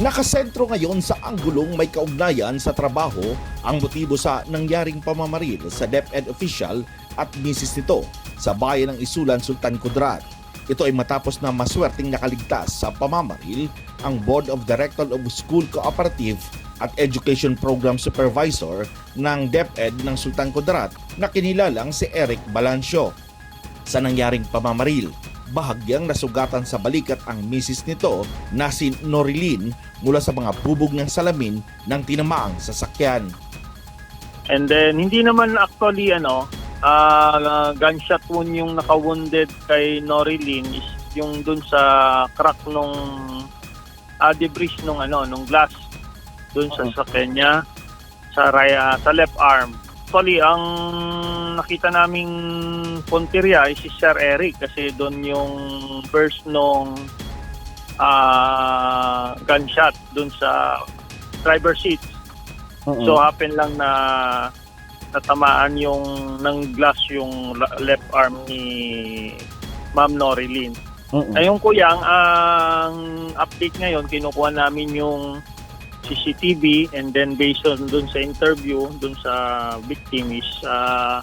Nakasentro ngayon sa anggulong may kaugnayan sa trabaho ang motibo sa nangyaring pamamaril sa DepEd official at misis nito sa bayan ng Isulan, Sultan Kudrat. Ito ay matapos na maswerteng nakaligtas sa pamamaril ang Board of Directors of School Cooperative at Education Program Supervisor ng DepEd ng Sultan Kudrat na kinilalang si Eric Balancio. Sa nangyaring pamamaril, bahagyang nasugatan sa balikat ang misis nito na si Norilyn mula sa mga bubog ng salamin ng tinamaang sasakyan. And then, hindi naman actually, ano, ah, gunshot wound yung naka-wounded kay Norilyn is yung dun sa crack nung ah, debris nung ano, nung glass dun sa Oo. sakyan niya sa raya, sa left arm. Actually, ang nakita naming punteriya is si Sir Eric kasi doon yung burst nung ah, gunshot dun sa driver seat. So happen lang na natamaan yung ng glass yung left arm ni Ma'am Norilyn. Ngayon kuya, ang, ang update ngayon, kinukuha namin yung CCTV and then based on dun sa interview, dun sa victim is ah,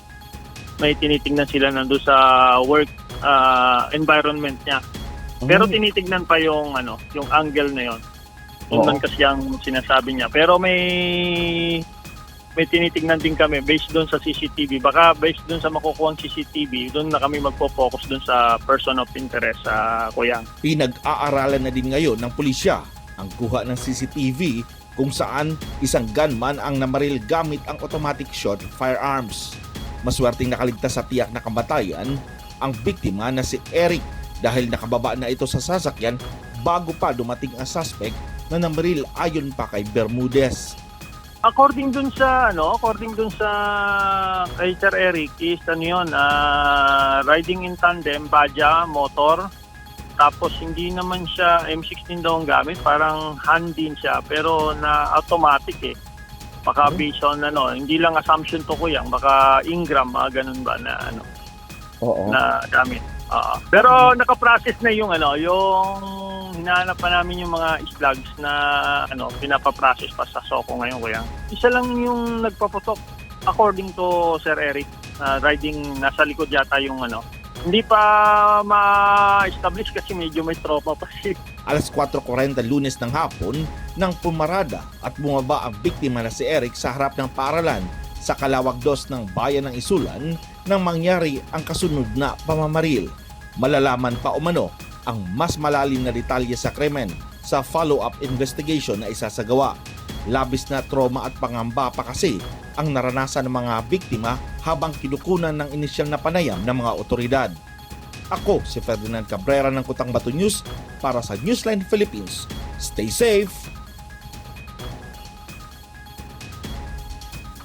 may tinitingnan sila nandun sa work ah, environment niya. Pero tinitignan pa yung ano, yung angle na yon. Yun man kasi ang sinasabi niya. Pero may may tinitignan din kami based doon sa CCTV. Baka based doon sa makukuha CCTV, doon na kami magpo-focus doon sa person of interest sa Kuyang. Pinag-aaralan na din ngayon ng pulisya ang kuha ng CCTV kung saan isang gunman ang namaril gamit ang automatic shot firearms. Maswerteng nakaligtas sa tiyak na kamatayan ang biktima na si Eric dahil nakababa na ito sa sasakyan bago pa dumating ang suspect na namaril ayon pa kay Bermudez. According dun sa ano, according dun sa kay Sir Eric is ano yun, ah, riding in tandem, baja, motor. Tapos hindi naman siya M16 daw ang gamit, parang hand din siya pero na automatic eh. Baka Hmm. based on ano, hindi lang assumption to ko yan, baka Ingram, mga ganun ba na ano, Oo. na gamit. Oo. Pero nakaprocess na yung ano, yung hinahanap pa namin yung mga slugs na ano, pinapaprocess pa sa Soko ngayon kuya. Isa lang yung nagpaputok according to Sir Eric, na riding nasa likod yata yung ano. Hindi pa ma-establish kasi medyo may tropa pa si Alas 4.40 lunes ng hapon nang pumarada at bumaba ang biktima na si Eric sa harap ng paaralan sa Kalawag Dos ng bayan ng Isulan nang mangyari ang kasunod na pamamaril. Malalaman pa umano ang mas malalim na detalye sa krimen sa follow-up investigation na isasagawa. Labis na trauma at pangamba pa kasi ang naranasan ng mga biktima habang kinukunan ng inisyal na panayam ng mga otoridad. Ako si Ferdinand Cabrera ng Kutang Bato News para sa Newsline Philippines. Stay safe!